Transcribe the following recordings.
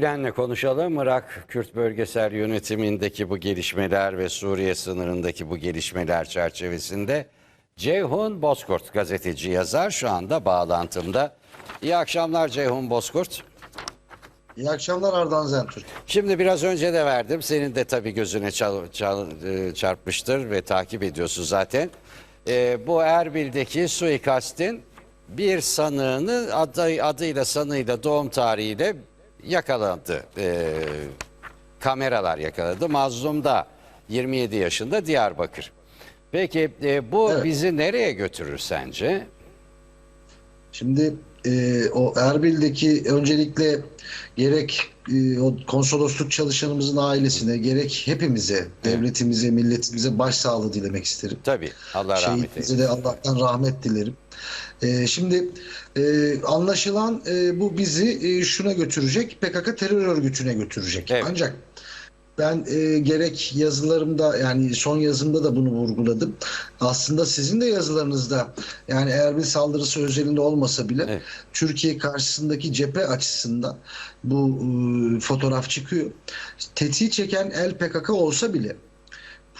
Bilenle konuşalım. Irak Kürt bölgesel yönetimindeki bu gelişmeler ve Suriye sınırındaki bu gelişmeler çerçevesinde Ceyhun Bozkurt gazeteci yazar şu anda bağlantımda. İyi akşamlar Ceyhun Bozkurt. İyi akşamlar Ardan Zentürk. Şimdi biraz önce de verdim. Senin de tabii gözüne çal- çal- e, çarpmıştır ve takip ediyorsun zaten. E, bu Erbil'deki suikastin bir sanığını adı, adıyla sanığıyla doğum tarihiyle yakalandı. E, kameralar yakaladı. Mazlum da 27 yaşında Diyarbakır. Peki e, bu Evet. bizi nereye götürür sence? Şimdi e, o Erbil'deki öncelikle gerek e, o konsolosluk çalışanımızın ailesine gerek hepimize, devletimize, milletimize başsağlığı dilemek isterim. Tabii Allah rahmet eylesin. De Allah'tan rahmet dilerim. E, şimdi e, anlaşılan e, bu bizi e, şuna götürecek, PKK terör örgütüne götürecek. Evet. Ancak ben e, gerek yazılarımda yani son yazımda da bunu vurguladım. Aslında sizin de yazılarınızda yani Erbil saldırısı özelinde olmasa bile Evet. Türkiye karşısındaki cephe açısından bu e, fotoğraf çıkıyor. Tetiği çeken el PKK olsa bile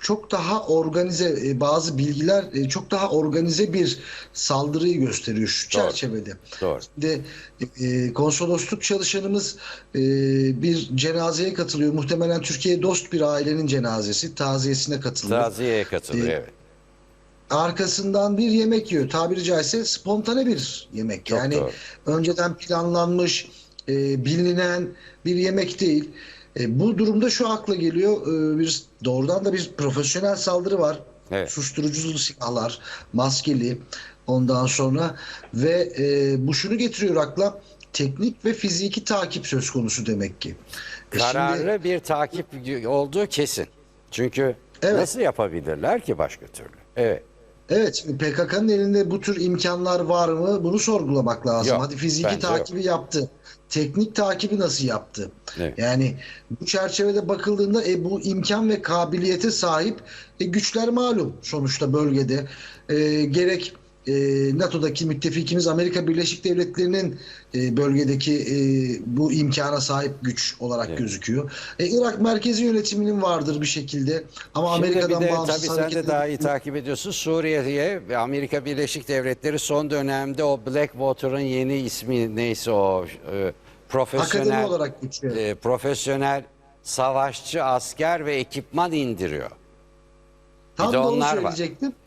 çok daha organize e, bazı bilgiler e, çok daha organize bir saldırıyı gösteriyor şu Doğru. çerçevede. Doğru. De e, konsolosluk çalışanımız e, bir cenazeye katılıyor. Muhtemelen Türkiye dost bir ailenin cenazesi. Taziyesine katılıyor. Taziyeye katılıyor. E, evet. Arkasından bir yemek yiyor. Tabiri caizse spontane bir yemek. Çok yani doğru. önceden planlanmış, e, bilinen bir yemek değil. E, bu durumda şu akla geliyor. E, bir doğrudan da bir profesyonel saldırı var. Evet. Susturuculu silahlar, maskeli ondan sonra ve e, bu şunu getiriyor akla teknik ve fiziki takip söz konusu demek ki. E, Kararlı şimdi- bir takip olduğu kesin. Çünkü Evet. nasıl yapabilirler ki başka türlü? Evet. Evet PKK'nın elinde bu tür imkanlar var mı? Bunu sorgulamak lazım. Yok, Hadi fiziki takibi yaptı. Teknik takibi nasıl yaptı? Evet. Yani bu çerçevede bakıldığında e, bu imkan ve kabiliyete sahip e, güçler malum sonuçta bölgede. E, gerek e, NATO'daki müttefikimiz Amerika Birleşik Devletleri'nin e, bölgedeki e, bu imkana sahip güç olarak Evet. gözüküyor. E, Irak merkezi yönetiminin vardır bir şekilde ama Şimdi Amerika'dan bir de bağımsız tabii sen de daha iyi takip ediyorsun. Suriye'ye ve Amerika Birleşik Devletleri son dönemde o Blackwater'ın yeni ismi neyse o e, profesyonel Akademi olarak geçiyor. e, profesyonel savaşçı asker ve ekipman indiriyor. Tam de da onu onlar var.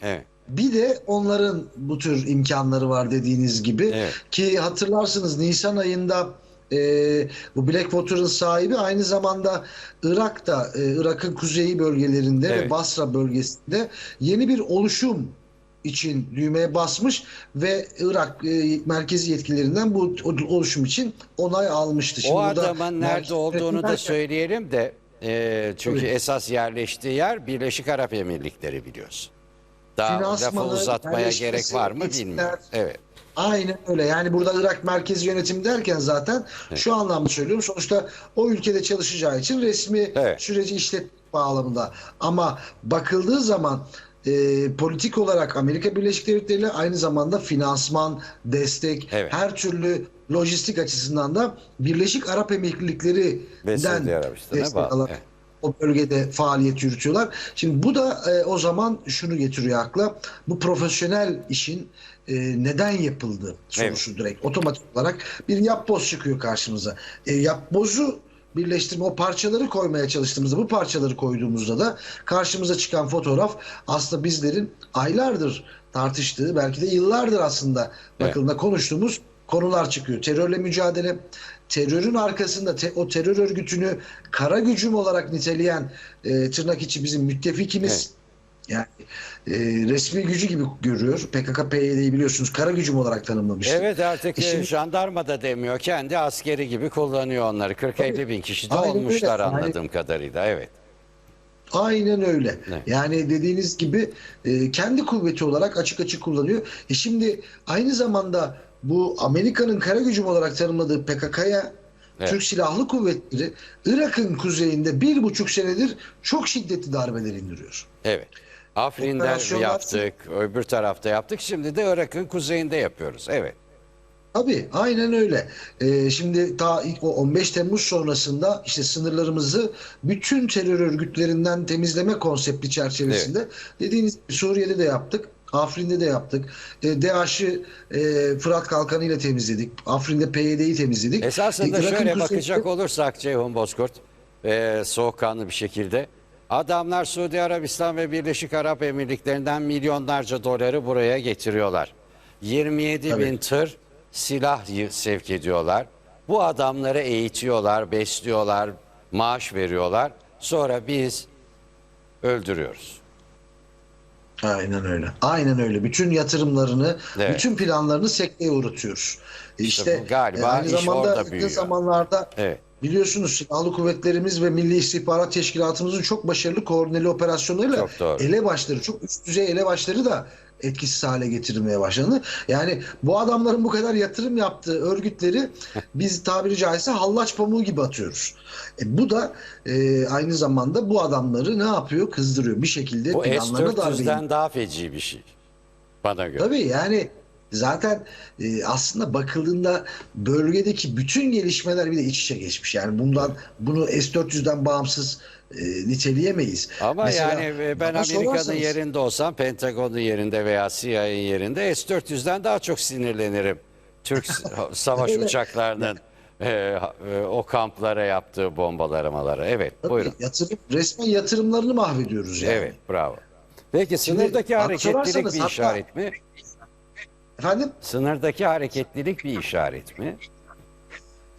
Evet. Bir de onların bu tür imkanları var dediğiniz gibi. Evet. Ki hatırlarsınız Nisan ayında e, bu Blackwater'ın sahibi aynı zamanda Irak'ta, e, Irak'ın kuzeyi bölgelerinde Evet. ve Basra bölgesinde yeni bir oluşum için düğmeye basmış ve Irak e, merkezi yetkililerinden bu oluşum için onay almıştı. O burada adamın nerede olduğunu da söyleyelim de e, çünkü Tabii. esas yerleştiği yer Birleşik Arap Emirlikleri biliyorsun. Daha lafı uzatmaya gerek var mı bilmiyorum. Evet. Aynen öyle. Yani burada Irak merkezi yönetim derken zaten şu anlamda söylüyorum. Sonuçta o ülkede çalışacağı için resmi Evet. süreci işletmek bağlamında. Ama bakıldığı zaman e, politik olarak Amerika Birleşik Devletleri ile aynı zamanda finansman, destek, Evet. her türlü lojistik açısından da Birleşik Arap Emirlikleri'den destek alarak Evet. O bölgede faaliyet yürütüyorlar. Şimdi bu da e, o zaman şunu getiriyor akla. Bu profesyonel işin e, neden yapıldığı sorusu direkt otomatik olarak bir yapboz çıkıyor karşımıza. E, yapbozu birleştirme o parçaları koymaya çalıştığımızda bu parçaları koyduğumuzda da karşımıza çıkan fotoğraf aslında bizlerin aylardır tartıştığı belki de yıllardır aslında bakıldığında konuştuğumuz konular çıkıyor. Terörle mücadele, terörün arkasında te- o terör örgütünü kara gücüm olarak niteleyen e, tırnak içi bizim müttefikimiz yani e, resmi gücü gibi görüyor. PKK PYD'yi biliyorsunuz kara gücüm olarak tanımlamıştı. Evet artık E e, şimdi- jandarma da demiyor. Kendi askeri gibi kullanıyor onları. 40-50 bin kişi de Aynen öyle. olmuşlar Aynen. anladığım kadarıyla. Evet. Aynen öyle. Evet. Yani dediğiniz gibi e, kendi kuvveti olarak açık açık kullanıyor. E şimdi aynı zamanda bu Amerika'nın kara gücüm olarak tanımladığı PKK'ya Evet. Türk Silahlı Kuvvetleri Irak'ın kuzeyinde bir buçuk senedir çok şiddetli darbeler indiriyor. Evet. Afrin'de Operasyonlar- yaptık, öbür tarafta yaptık. Şimdi de Irak'ın kuzeyinde yapıyoruz. Evet. Tabii aynen öyle. Ee, şimdi ta ilk o 15 Temmuz sonrasında işte sınırlarımızı bütün terör örgütlerinden temizleme konsepti çerçevesinde dediğiniz gibi Suriye'de de yaptık. Afrin'de de yaptık. E, DAEŞ'i e, Fırat Kalkanı ile temizledik. Afrin'de PYD'yi temizledik. Esasında E, şöyle bakacak olursak Ceyhun Bozkurt e, soğukkanlı bir şekilde adamlar Suudi Arabistan ve Birleşik Arap Emirlikleri'nden milyonlarca doları buraya getiriyorlar. 27 Tabii. bin tır silah sevk ediyorlar. Bu adamları eğitiyorlar, besliyorlar, maaş veriyorlar. Sonra biz öldürüyoruz. Aynen öyle. Aynen öyle. Bütün yatırımlarını, Evet. bütün planlarını sekteye uğratıyoruz. E İşte İşte, bu galiba e, aynı iş zamanda orada büyüyor. zamanlarda Evet. Biliyorsunuz silahlı kuvvetlerimiz ve Milli İstihbarat Teşkilatımızın çok başarılı koordineli operasyonlarıyla elebaşları, çok üst düzey elebaşları da etkisiz hale getirilmeye başlandı. Yani bu adamların bu kadar yatırım yaptığı örgütleri biz tabiri caizse hallaç pamuğu gibi atıyoruz. E, bu da e, aynı zamanda bu adamları ne yapıyor? Kızdırıyor. Bir şekilde Bu planlarına darbe S-400'den daha feci bir şey. Bana göre. Tabii yani zaten e, aslında bakıldığında bölgedeki bütün gelişmeler bir de iç içe geçmiş. Yani bundan bunu S-400'den bağımsız e, niteleyemeyiz. Ama Mesela yani e, ben Amerika'nın yerinde olsam, Pentagon'un yerinde veya CIA'nin yerinde S-400'den daha çok sinirlenirim. Türk savaş uçaklarının e, e, o kamplara yaptığı bombalamaları. Evet, Tabii buyurun. Yatırım, resmen yatırımlarını mahvediyoruz yani. Evet, bravo. Peki Şimdi sınırdaki bak hareketlilik bir hatta- işaret mi? Efendim Sınırdaki hareketlilik bir işaret mi?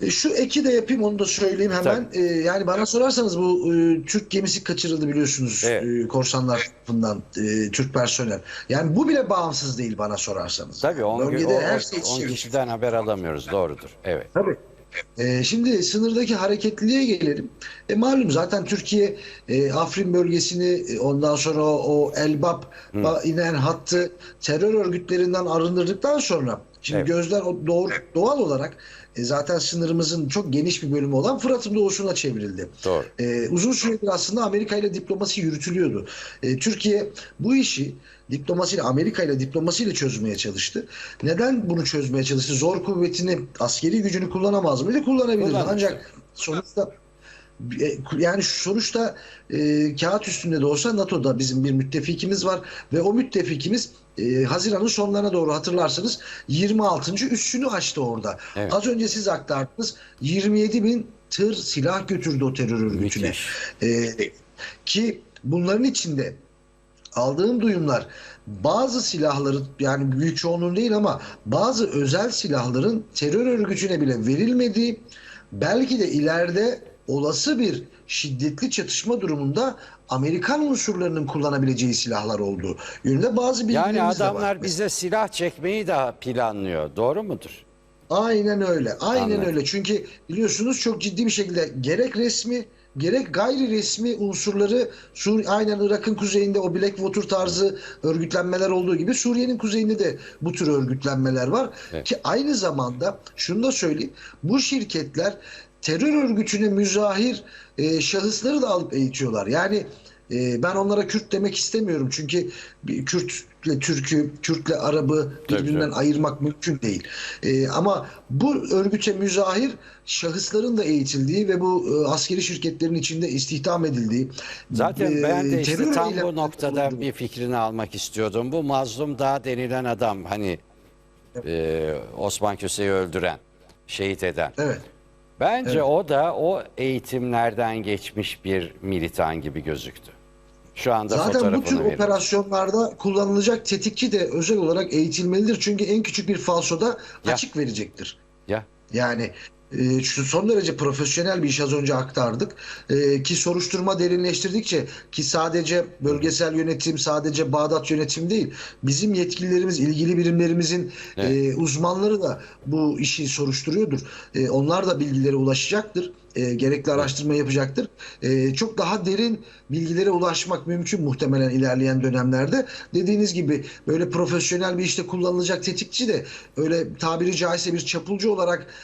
E, Şu eki de yapayım onu da söyleyeyim hemen. E, yani bana sorarsanız bu e, Türk gemisi kaçırıldı biliyorsunuz Evet. e, korsanlar tarafından e, Türk personel. Yani bu bile bağımsız değil bana sorarsanız. Tabii 10 Bölgede her şey içe kişiden haber alamıyoruz. Doğrudur. Evet. Tabii. Ee, şimdi sınırdaki hareketliliğe gelelim. E, malum zaten Türkiye e, Afrin bölgesini e, ondan sonra o, o Elbap'a inen hattı terör örgütlerinden arındırdıktan sonra şimdi Evet. gözler o doğru, doğal olarak e, zaten sınırımızın çok geniş bir bölümü olan Fırat'ın doğusuna çevrildi. Doğru. Ee, uzun süredir aslında Amerika ile diplomasi yürütülüyordu. Ee, Türkiye bu işi diplomasiyle Amerika ile diplomasiyle çözmeye çalıştı. Neden bunu çözmeye çalıştı? Zor kuvvetini, askeri gücünü kullanamaz mıydı? Kullanabilirdi. Ancak sonuçta e, yani sonuçta e, kağıt üstünde de olsa NATO'da bizim bir müttefikimiz var ve o müttefikimiz e, Haziran'ın sonlarına doğru hatırlarsanız 26. üssünü açtı orada. Evet. Az önce siz aktardınız 27 bin tır silah götürdü o terör örgütüne. Ee, ki bunların içinde aldığım duyumlar bazı silahların yani büyük çoğunluğun değil ama bazı özel silahların terör örgütüne bile verilmediği belki de ileride olası bir şiddetli çatışma durumunda Amerikan unsurlarının kullanabileceği silahlar olduğu yönünde bazı bilgilerimiz Yani de var. adamlar bize silah çekmeyi de planlıyor. Doğru mudur? Aynen öyle. Aynen Anladım. öyle. Çünkü biliyorsunuz çok ciddi bir şekilde gerek resmi gerek gayri resmi unsurları Sur aynen Irak'ın kuzeyinde o Blackwater tarzı örgütlenmeler olduğu gibi Suriye'nin kuzeyinde de bu tür örgütlenmeler var. Evet. Ki aynı zamanda şunu da söyleyeyim. Bu şirketler terör örgütüne müzahir e, şahısları da alıp eğitiyorlar. Yani e, ben onlara Kürt demek istemiyorum. Çünkü Kürtle Türk'ü, Kürtle Arap'ı birbirinden canım. ayırmak mümkün değil. Ee, ama bu örgüte müzahir şahısların da eğitildiği ve bu e, askeri şirketlerin içinde istihdam edildiği. Zaten e, ben de işte tam bu noktada bir fikrini almak istiyordum. Bu Mazlum Dağ denilen adam hani e, Osman Köse'yi öldüren, şehit eden. Evet. Bence Evet. o da o eğitimlerden geçmiş bir militan gibi gözüktü. Şu anda Zaten bu tür veriyorum. operasyonlarda kullanılacak tetikçi de özel olarak eğitilmelidir. Çünkü en küçük bir falsoda Ya. açık verecektir. Ya Yani şu son derece profesyonel bir iş az önce aktardık. E, ki soruşturma derinleştirdikçe ki sadece bölgesel yönetim, sadece Bağdat yönetim değil. Bizim yetkililerimiz, ilgili birimlerimizin e, uzmanları da bu işi soruşturuyordur. E, onlar da bilgilere ulaşacaktır. E, gerekli araştırma yapacaktır. E, çok daha derin bilgilere ulaşmak mümkün muhtemelen ilerleyen dönemlerde. Dediğiniz gibi böyle profesyonel bir işte kullanılacak tetikçi de öyle tabiri caizse bir çapulcu olarak